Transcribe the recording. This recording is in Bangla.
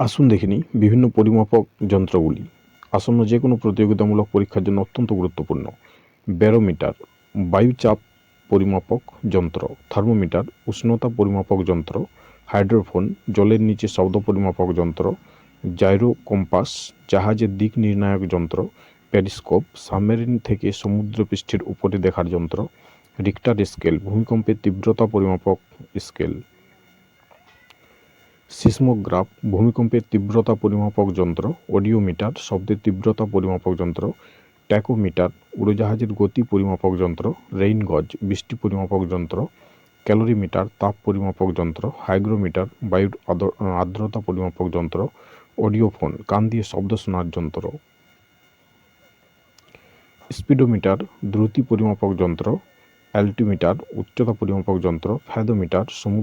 আসুন দেখে নিই বিভিন্ন পরিমাপক যন্ত্রগুলি। আসন্ন যে কোনো প্রতিযোগিতামূলক পরীক্ষার জন্য অত্যন্ত গুরুত্বপূর্ণ। ব্যারোমিটার, বায়ুচাপ পরিমাপক যন্ত্র, থার্মোমিটার, উষ্ণতা পরিমাপক যন্ত্র, হাইড্রোফোন, জলের নিচে শব্দ পরিমাপক যন্ত্র জাইরো কম্পাস জাহাজের দিক নির্ণায়ক যন্ত্র প্যারিস্কোপ সাবমেরিন থেকে সমুদ্রপৃষ্ঠের উপরে দেখার যন্ত্র, রিক্টার স্কেল, ভূমিকম্পের তীব্রতা পরিমাপক স্কেল। সিসমোগ্রাফ ভূমিকম্পের তীব্রতা পরিমাপক যন্ত্র অডিওমিটার শব্দের তীব্রতা পরিমাপক যন্ত্র, ট্যাকোমিটার, উড়োজাহাজের গতি পরিমাপক যন্ত্র, রেইন গজ, বৃষ্টি পরিমাপক যন্ত্র, ক্যালোরিমিটার, তাপ পরিমাপক যন্ত্র, হাইগ্রোমিটার, বায়ুর আর্দ্রতা পরিমাপক যন্ত্র অডিওফোন কান দিয়ে শব্দ শোনার যন্ত্র। স্পিডোমিটার, দ্রুতি পরিমাপক যন্ত্র, অ্যালটিমিটার, উচ্চতা পরিমাপক যন্ত্র, ফ্যাদোমিটার সমুদ্র